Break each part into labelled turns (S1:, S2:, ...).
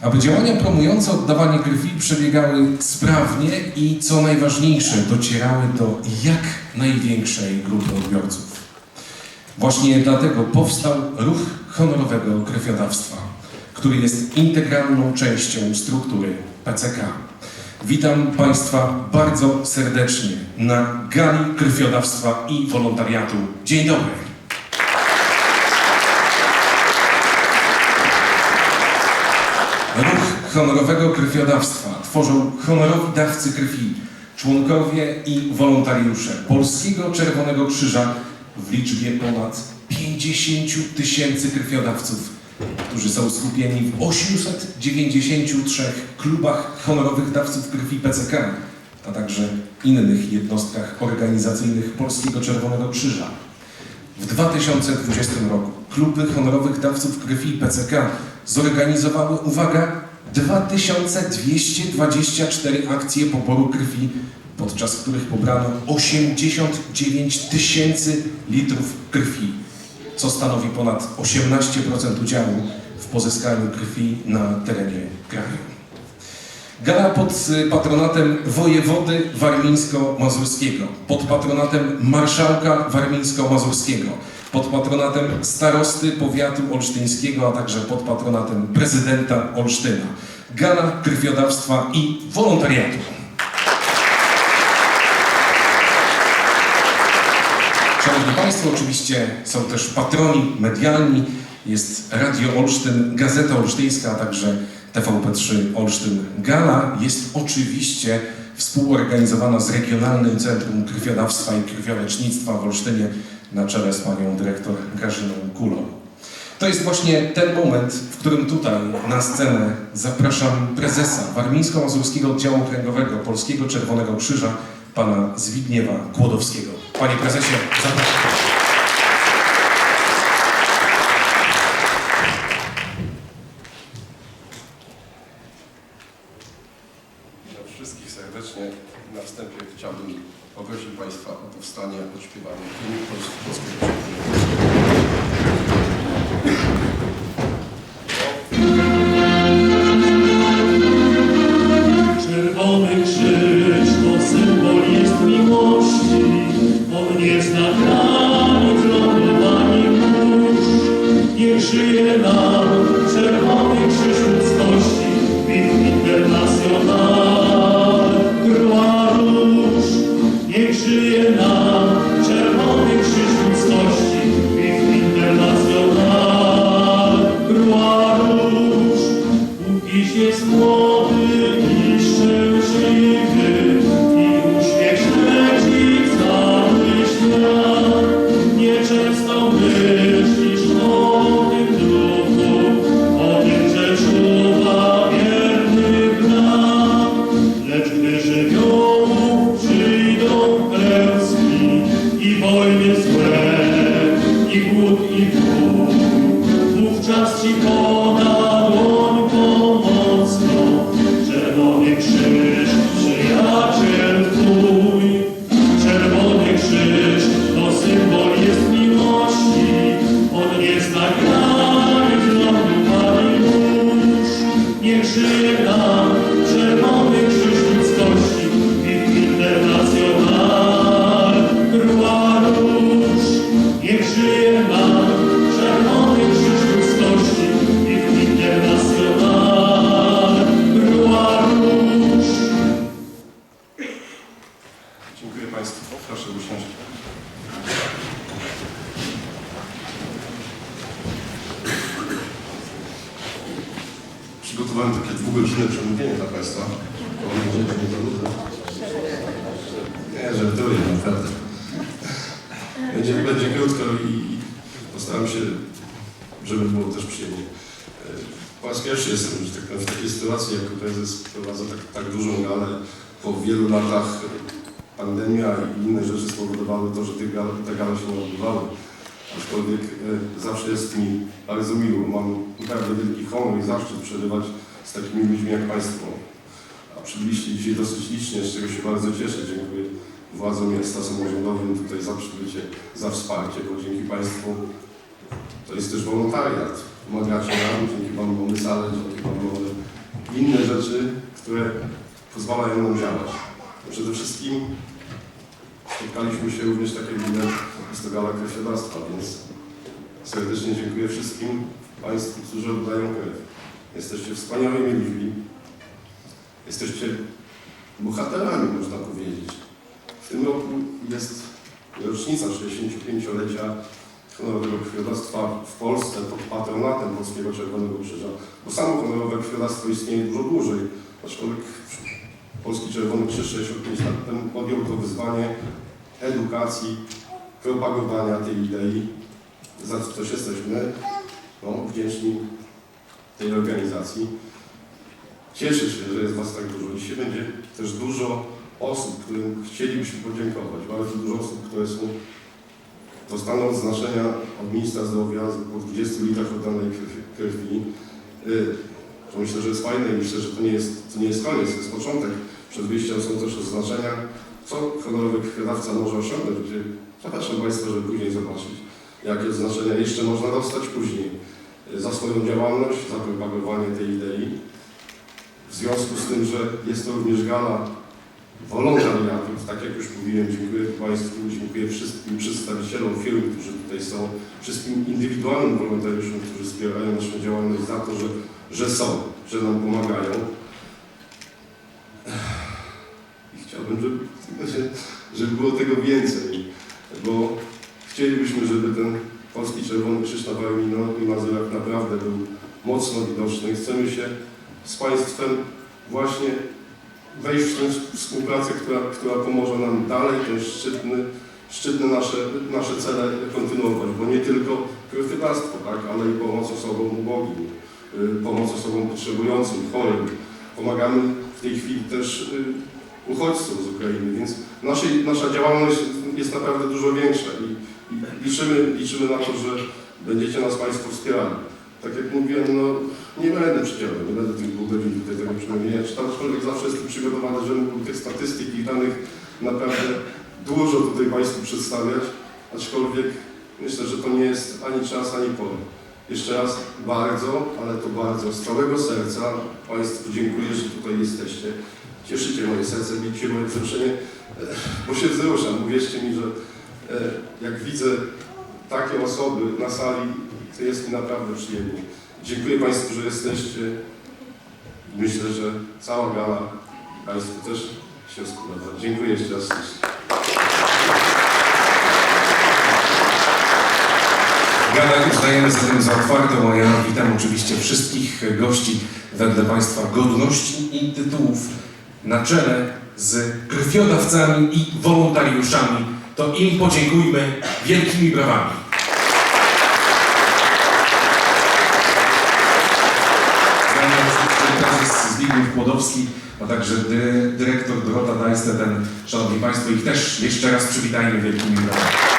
S1: aby działania promujące oddawanie krwi przebiegały sprawnie i co najważniejsze, docierały do jak największej grupy odbiorców. Właśnie dlatego powstał ruch honorowego krwiodawstwa, który jest integralną częścią struktury PCK. Witam Państwa bardzo serdecznie na gali krwiodawstwa i wolontariatu. Dzień dobry. Ruch honorowego krwiodawstwa tworzą honorowi dawcy krwi, członkowie i wolontariusze Polskiego Czerwonego Krzyża w liczbie ponad 50 tysięcy krwiodawców, którzy są skupieni w 893 klubach honorowych dawców krwi PCK, a także innych jednostkach organizacyjnych Polskiego Czerwonego Krzyża. W 2020 roku kluby honorowych dawców krwi PCK zorganizowały, uwaga, 2224 akcje poboru krwi, podczas których pobrano 89 tysięcy litrów krwi, co stanowi ponad 18% udziału w pozyskaniu krwi na terenie kraju. Gala pod y, patronatem wojewody warmińsko-mazurskiego, pod patronatem marszałka warmińsko-mazurskiego, pod patronatem starosty powiatu olsztyńskiego, a także pod patronatem prezydenta Olsztyna. Gala krwiodawstwa i wolontariatu. Szanowni Państwo, oczywiście są też patroni medialni. Jest Radio Olsztyn, Gazeta Olsztyńska, a także TVP3 Olsztyn Gala. Jest oczywiście współorganizowana z Regionalnym Centrum Krwiodawstwa i Krwiolecznictwa w Olsztynie na czele z panią dyrektor Grażyną Kulą. To jest właśnie ten moment, w którym tutaj na scenę zapraszam prezesa Warmińsko-Mazurskiego Oddziału Okręgowego Polskiego Czerwonego Krzyża, pana Zbigniewa Kłodowskiego. Panie prezesie, zapraszam.
S2: Вишина pandemia i inne rzeczy spowodowały to, że te gale, się nie odbywały. Aczkolwiek e, zawsze jest mi bardzo miło. Mam naprawdę wielki honor i zaszczyt przebywać z takimi ludźmi jak Państwo. A przybyliście dzisiaj dosyć licznie, z czego się bardzo cieszę. Dziękuję władzom miasta samorządowym tutaj za przybycie, za wsparcie, bo dzięki Państwu to jest też wolontariat. Pomagacie nam, dzięki Wam mamy salę, dzięki Wam mamy
S3: inne rzeczy, które pozwalają nam działać. Przede wszystkim spotkaliśmy się również tak widać z tego gala krwiodawstwa, więc serdecznie dziękuję wszystkim Państwu, którzy oddają krew. Jesteście wspaniałymi ludźmi. Jesteście bohaterami, można powiedzieć. W tym roku jest rocznica 65-lecia honorowego krwiodawstwa w Polsce pod patronatem Polskiego Czerwonego Krzyża. Bo samo honorowe krwiodawstwo istnieje dużo dłużej, aczkolwiek Polski Czerwony Krzyż 65 lat temu podjął to wyzwanie edukacji, propagowania tej idei, za co też jesteśmy no, wdzięczni tej organizacji. Cieszę się, że jest Was tak dużo. Dzisiaj będzie też dużo osób, którym chcielibyśmy podziękować. Bardzo dużo osób, które są, dostaną odznaczenia od ministra zdrowia po 20 litrach oddanej krwi. krwi. To myślę, że jest fajne i myślę, że to nie jest, to nie jest koniec, to jest początek. Przed wyjściem są też odznaczenia, co honorowy krwiodawca może osiągnąć. Gdzie zapraszam Państwa, żeby później zobaczyć, jakie odznaczenia jeszcze można dostać później za swoją działalność, za propagowanie tej idei. W związku z tym, że jest to również gala wolontariatów, tak jak już mówiłem, dziękuję Państwu, dziękuję wszystkim przedstawicielom firm, którzy tutaj są, wszystkim indywidualnym wolontariuszom, którzy wspierają naszą działalność za to, że, że są, że nam pomagają. I chciałbym, żeby, żeby było tego więcej, bo chcielibyśmy, żeby ten Polski Czerwony Krzyż na i Mazurach naprawdę był mocno widoczny. Chcemy się z Państwem właśnie wejść w tę współpracę, która, która pomoże nam dalej ten szczytny, szczytne nasze, nasze cele kontynuować, bo nie tylko krwiodawstwo, tak, ale i pomoc osobom ubogim, pomoc osobom potrzebującym, chorym. Pomagamy w tej chwili też y, uchodźcom z Ukrainy, więc naszej, nasza działalność jest naprawdę dużo większa i, i liczymy, liczymy na to, że będziecie nas Państwo wspierali. Tak jak mówiłem, no nie będę przydzielał, nie będę tych godzin tutaj tego przynajmniej aczkolwiek zawsze jestem przygotowany, żeby mógł tych statystyk i danych naprawdę dużo tutaj Państwu przedstawiać, aczkolwiek myślę, że to nie jest ani czas, ani pora. Jeszcze raz bardzo, ale to bardzo z całego serca Państwu dziękuję, że tutaj jesteście. Cieszycie moje serce, bicie moje wzruszenie, bo się wzruszam. Uwierzcie mi, że e, jak widzę takie osoby na sali, to jest mi naprawdę przyjemnie. Dziękuję Państwu, że jesteście. Myślę, że cała gala Państwu też się spodoba. Dziękuję jeszcze raz.
S1: Gala uznajemy zatem za otwartą, a ja witam oczywiście wszystkich gości wedle Państwa godności i tytułów na czele z krwiodawcami i wolontariuszami. To im podziękujmy wielkimi brawami. Prezes Zbigniew Płodowski, a także dy, dyrektor Dorota Dajsteten. Szanowni Państwo, ich też jeszcze raz przywitajmy wielkimi brawami.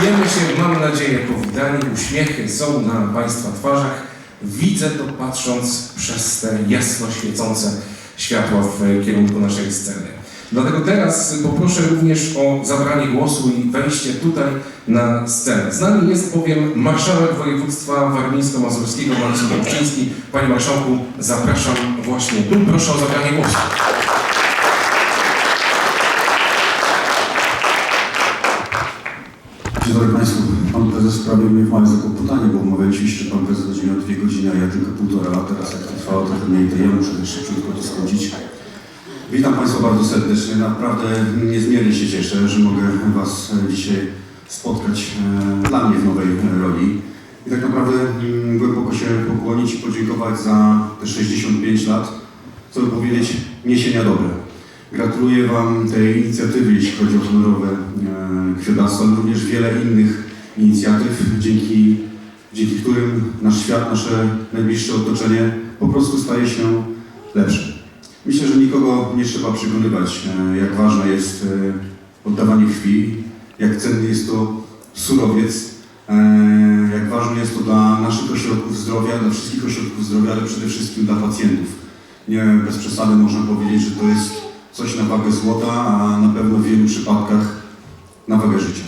S1: Czujemy się, mam nadzieję, powitani, uśmiechy są na Państwa twarzach. Widzę to patrząc przez te jasno świecące światła w kierunku naszej sceny. Dlatego teraz poproszę również o zabranie głosu i wejście tutaj na scenę. Z nami jest bowiem marszałek województwa warmińsko-mazurskiego Marcin Dobrczyński. Panie marszałku, zapraszam właśnie tu. Proszę o zabranie głosu.
S4: Dobry Państwu. Pan prezes sprawił mnie w małe zakłopotanie, bo umawialiśmy się, Pan prezes miał dwie godziny, a ja tylko półtora, a teraz jak to trwało trochę mniej, to ja muszę też szybciutko to skrócić. Witam Państwa bardzo serdecznie. Naprawdę niezmiernie się cieszę, że mogę Was dzisiaj spotkać e, dla mnie w nowej e, roli. I tak naprawdę mm, głęboko się pokłonić i podziękować za te 65 lat, co by powiedzieć, niesienia dobre. Gratuluję Wam tej inicjatywy, jeśli chodzi o honorowe e, krwiodawstwo, ale również wiele innych inicjatyw, dzięki, dzięki którym nasz świat, nasze najbliższe otoczenie po prostu staje się lepsze. Myślę, że nikogo nie trzeba przekonywać, e, jak ważne jest e, oddawanie krwi, jak cenny jest to surowiec, jak ważne jest to dla naszych ośrodków zdrowia, dla wszystkich ośrodków zdrowia, ale przede wszystkim dla pacjentów. Nie bez przesady można powiedzieć, że to jest coś na wagę złota, a na pewno w wielu przypadkach na wagę życia.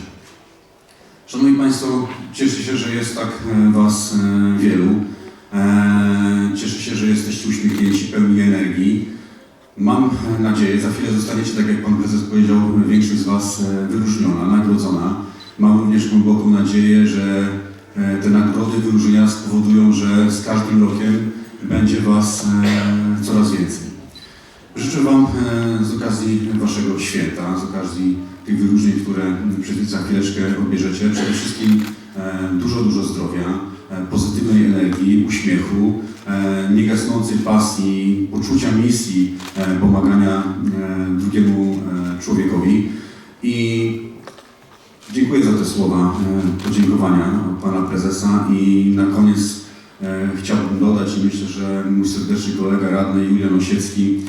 S4: Szanowni Państwo, Cieszę się, że jest tak e, Was e, wielu. E, Cieszę się, że jesteście uśmiechnięci, pełni energii. Mam nadzieję, za chwilę zostaniecie, tak jak Pan Prezes powiedział, większość z Was wyróżniona, nagrodzona. Mam również głęboką nadzieję, że te nagrody, wyróżnienia spowodują, że z każdym rokiem będzie Was coraz więcej. Życzę Wam e, z okazji Waszego święta, z okazji tych wyróżnień, które przez za chwileczkę odbierzecie, przede wszystkim e, dużo, dużo zdrowia, e, pozytywnej energii, uśmiechu, niegasnącej pasji, poczucia misji pomagania drugiemu człowiekowi. I dziękuję za te słowa podziękowania od Pana Prezesa i na koniec chciałbym dodać i myślę, że mój serdeczny kolega radny Julian Osiecki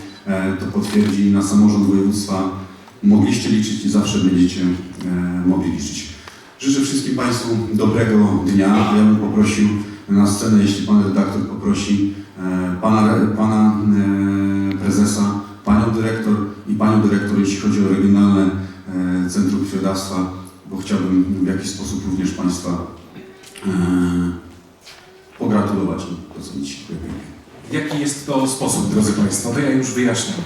S4: to potwierdzi na samorząd województwa mogliście liczyć i zawsze będziecie e, mogli liczyć. Życzę wszystkim Państwu dobrego dnia. Ja bym poprosił na scenę, jeśli Pan redaktor poprosi e, Pana, pana e, Prezesa, Panią Dyrektor i Panią Dyrektor, jeśli chodzi o Regionalne e, Centrum Krwiodawstwa, bo chciałbym w jakiś sposób również Państwa e, pogratulować docenić. Dziękuję.
S1: Jaki jest to sposób, drodzy Państwo? To ja już wyjaśniam.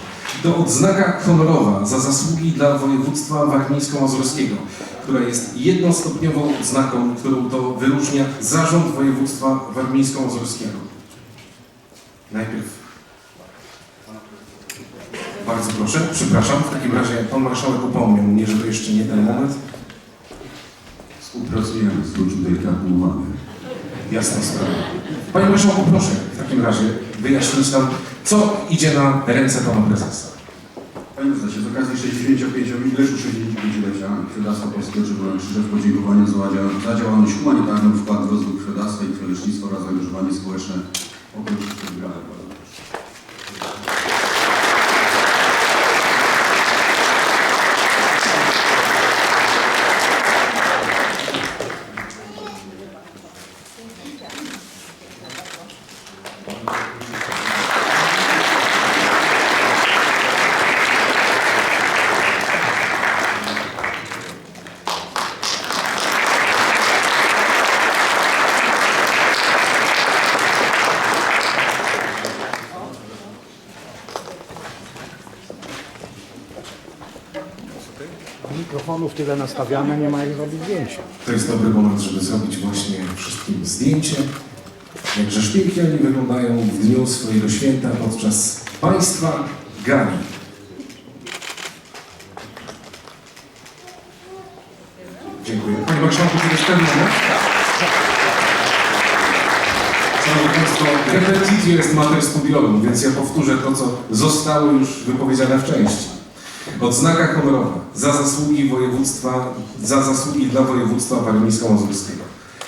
S1: To odznaka honorowa za zasługi dla województwa warmińsko-mazurskiego, która jest jednostopniową odznaką, którą to wyróżnia Zarząd Województwa Warmińsko-Mazurskiego. Najpierw. Bardzo proszę, przepraszam, w takim razie Pan Marszałek upomniał mnie, że to jeszcze nie ten moment.
S4: Współpracujemy, zwrócił delikatną uwagę.
S1: Jasna sprawa. Panie Marszałku, proszę w takim razie wyjaśnić nam, co idzie na ręce Pana Prezesa.
S4: Panie prezesie, z okazji 65-lecia 65-lecia Krwiodawstwa Polskiego Czerwonego Krzyża w podziękowaniu za, za działalność humanitarną, wkład w rozwój krwiodawstwa i krwiolecznictwa oraz zaangażowanie społeczne okolicznych odbiorów.
S5: Mikrofonów tyle nastawiane, nie ma jak zrobić zdjęcia.
S1: To jest dobry moment, żeby zrobić właśnie wszystkim zdjęcie. Jakżeż pięknie oni wyglądają w dniu swojego święta podczas Państwa gali. Dziękuję. Panie Marszałku, czy jest ten moment? Szanowni Państwo, repetitio jest mater studiorum, więc ja powtórzę to, co zostało już wypowiedziane w części. Odznaka honorowa za zasługi województwa, za zasługi dla województwa warmińsko-mazurskiego.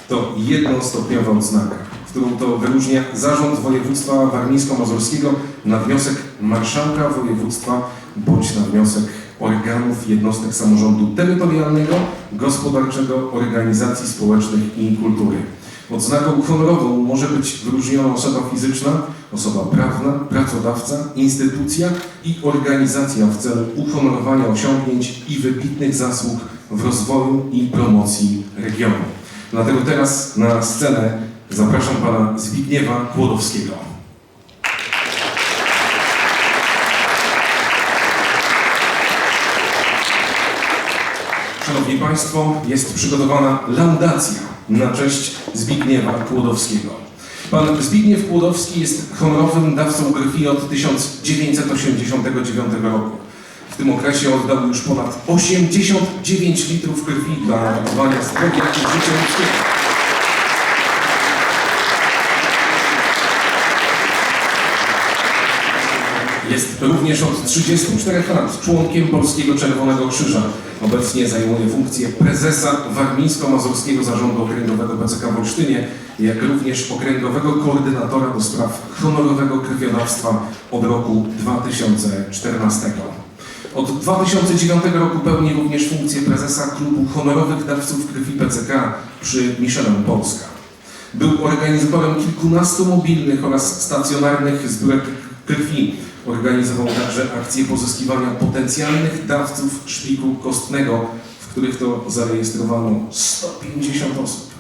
S1: To jednostopniowa odznaka, którą to wyróżnia Zarząd Województwa Warmińsko-Mazurskiego na wniosek marszałka województwa bądź na wniosek organów jednostek samorządu terytorialnego, gospodarczego, organizacji społecznych i kultury. Odznaką honorową może być wyróżniona osoba fizyczna, osoba prawna, pracodawca, instytucja i organizacja w celu uhonorowania osiągnięć i wybitnych zasług w rozwoju i promocji regionu. Dlatego teraz na scenę zapraszam pana Zbigniewa Kłodowskiego. Szanowni Państwo, jest przygotowana laudacja na cześć Zbigniewa Kłodowskiego. Pan Zbigniew Kłodowski jest honorowym dawcą krwi od 1989 roku. W tym okresie oddał już ponad 89 litrów krwi dla ratowania zdrowia i życia. Jest również od 34 lat członkiem Polskiego Czerwonego Krzyża. Obecnie zajmuje funkcję prezesa Warmińsko-Mazurskiego Zarządu Okręgowego PCK w Olsztynie, jak również okręgowego koordynatora do spraw honorowego krwiodawstwa od roku 2014. Od 2009 roku pełni również funkcję prezesa Klubu Honorowych Dawców Krwi PCK przy Michelin Polska. Był organizatorem kilkunastu mobilnych oraz stacjonarnych zbiórek krwi. Organizował także akcje pozyskiwania potencjalnych dawców szpiku kostnego, w których to zarejestrowano 150 osób.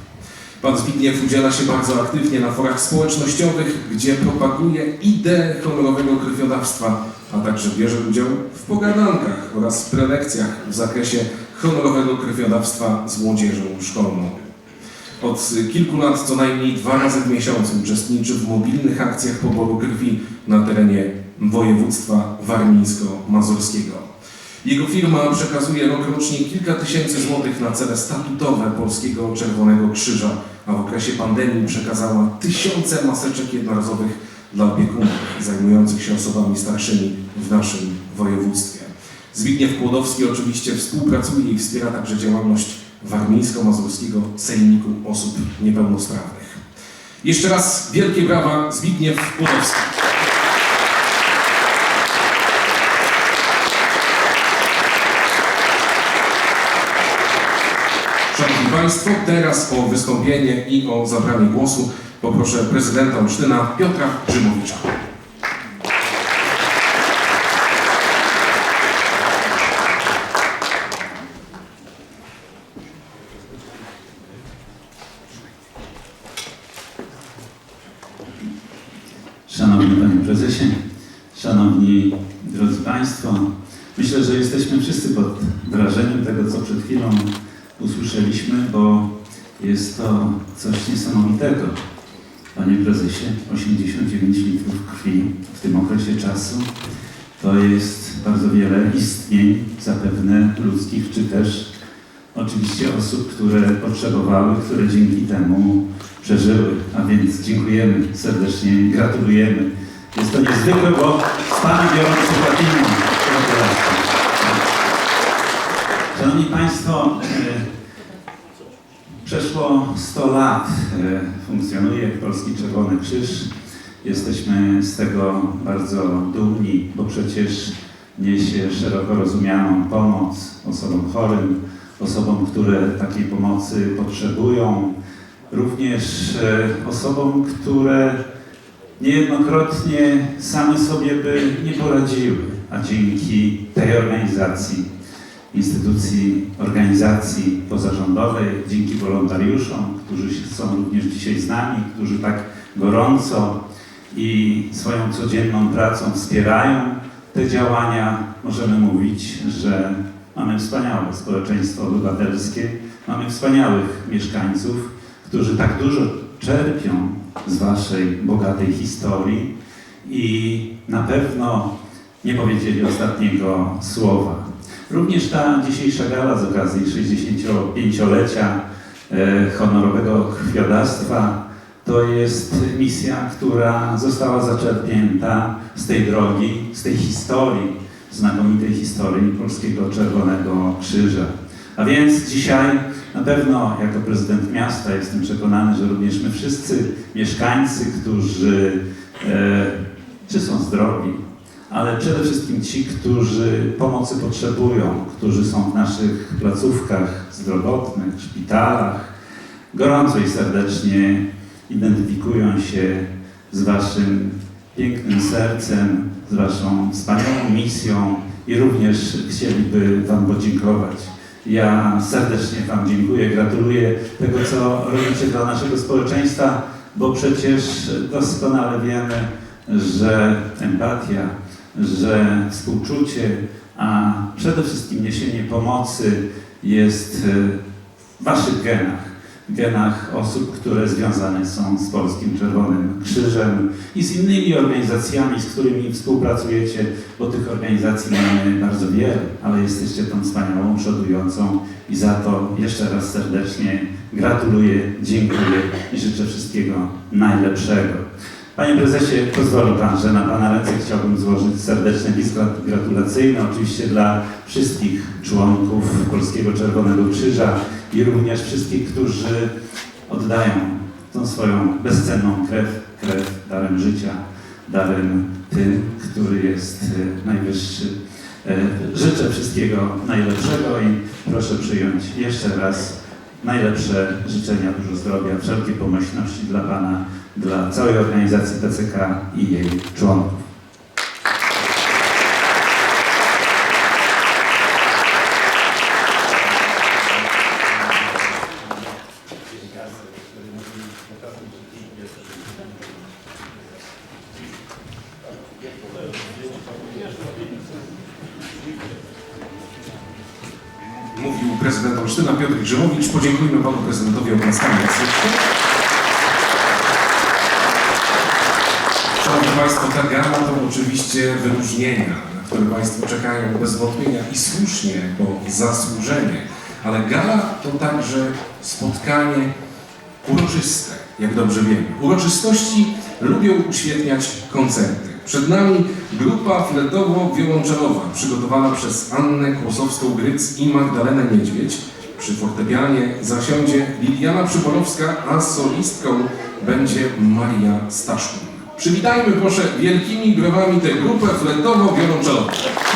S1: Pan Zbigniew udziela się bardzo aktywnie na forach społecznościowych, gdzie propaguje ideę honorowego krwiodawstwa, a także bierze udział w pogadankach oraz prelekcjach w zakresie honorowego krwiodawstwa z młodzieżą szkolną. Od kilku lat co najmniej dwa razy w miesiącu uczestniczy w mobilnych akcjach poboru krwi na terenie województwa warmińsko-mazurskiego. Jego firma przekazuje rokrocznie kilka tysięcy złotych na cele statutowe Polskiego Czerwonego Krzyża, a w okresie pandemii przekazała tysiące maseczek jednorazowych dla opiekunów zajmujących się osobami starszymi w naszym województwie. Zbigniew Kłodowski oczywiście współpracuje i wspiera także działalność Warmińsko-Mazurskiego Sejmiku Osób Niepełnosprawnych. Jeszcze raz wielkie brawa Zbigniew Kłodowski. Szanowni Państwo, teraz o wystąpienie i o zabranie głosu poproszę prezydenta Olsztyna Piotra Grzymowicza.
S6: Szanowny Panie Prezesie, Szanowni drodzy Państwo, że jesteśmy wszyscy pod wrażeniem tego, co przed chwilą usłyszeliśmy, bo jest to coś niesamowitego. Panie Prezesie, 89 litrów krwi w tym okresie czasu to jest bardzo wiele istnień, zapewne ludzkich, czy też oczywiście osób, które potrzebowały, które dzięki temu przeżyły. A więc dziękujemy serdecznie, gratulujemy. Jest to niezwykłe, bo z Pani biorą przykład innym. Szanowni Państwo, e, przeszło 100 lat e, funkcjonuje Polski Czerwony Krzyż. Jesteśmy z tego bardzo dumni, bo przecież niesie szeroko rozumianą pomoc osobom chorym, osobom, które takiej pomocy potrzebują, również e, osobom, które niejednokrotnie same sobie by nie poradziły, a dzięki tej organizacji, instytucji, organizacji pozarządowej, dzięki wolontariuszom, którzy są również dzisiaj z nami, którzy tak gorąco i swoją codzienną pracą wspierają te działania, możemy mówić, że mamy wspaniałe społeczeństwo obywatelskie, mamy wspaniałych mieszkańców, którzy tak dużo czerpią z Waszej bogatej historii i na pewno nie powiedzieli ostatniego słowa. Również ta dzisiejsza gala z okazji 65-lecia e, honorowego krwiodawstwa to jest misja, która została zaczerpnięta z tej drogi, z tej historii, znakomitej historii Polskiego Czerwonego Krzyża. A więc dzisiaj na pewno jako prezydent miasta jestem przekonany, że również my wszyscy mieszkańcy, którzy e, czy są zdrowi, ale przede wszystkim ci, którzy pomocy potrzebują, którzy są w naszych placówkach zdrowotnych, szpitalach, gorąco i serdecznie identyfikują się z Waszym pięknym sercem, z Waszą wspaniałą misją i również chcieliby Wam podziękować. Ja serdecznie Wam dziękuję, gratuluję tego, co robicie dla naszego społeczeństwa, bo przecież doskonale wiemy, że empatia, że współczucie, a przede wszystkim niesienie pomocy jest w Waszych genach, genach osób, które związane są z Polskim Czerwonym Krzyżem i z innymi organizacjami, z którymi współpracujecie, bo tych organizacji mamy bardzo wiele, ale jesteście tą wspaniałą, przodującą i za to jeszcze raz serdecznie gratuluję, dziękuję i życzę wszystkiego najlepszego. Panie prezesie, pozwoli Pan, że na Pana ręce chciałbym złożyć serdeczny list grat- gratulacyjny, oczywiście dla wszystkich członków Polskiego Czerwonego Krzyża i również wszystkich, którzy oddają tą swoją bezcenną krew, krew darem życia, darem tym, który jest e, najwyższy. E, Życzę wszystkiego najlepszego i proszę przyjąć jeszcze raz najlepsze życzenia, dużo zdrowia, wszelkie pomyślności dla Pana, dla całej organizacji PCK i jej członków.
S1: Mówił prezydent Olsztyna Piotr Grzymowicz. Podziękujmy panu prezydentowi oklaskami. Szanowni Państwo, to oczywiście wyróżnienia, na które Państwo czekają bez wątpienia i słusznie, bo zasłużenie. Ale gala to także spotkanie uroczyste, jak dobrze wiemy. Uroczystości lubią uświetniać koncerty. Przed nami grupa fletowo-wiolonczelowa przygotowana przez Annę Kłosowską-Gryc i Magdalenę Niedźwiedź. Przy fortepianie zasiądzie Liliana Przyborowska, a solistką będzie Maria Staszkun. Przywitajmy proszę wielkimi brawami tę grupę fletowo-wiolonczelową.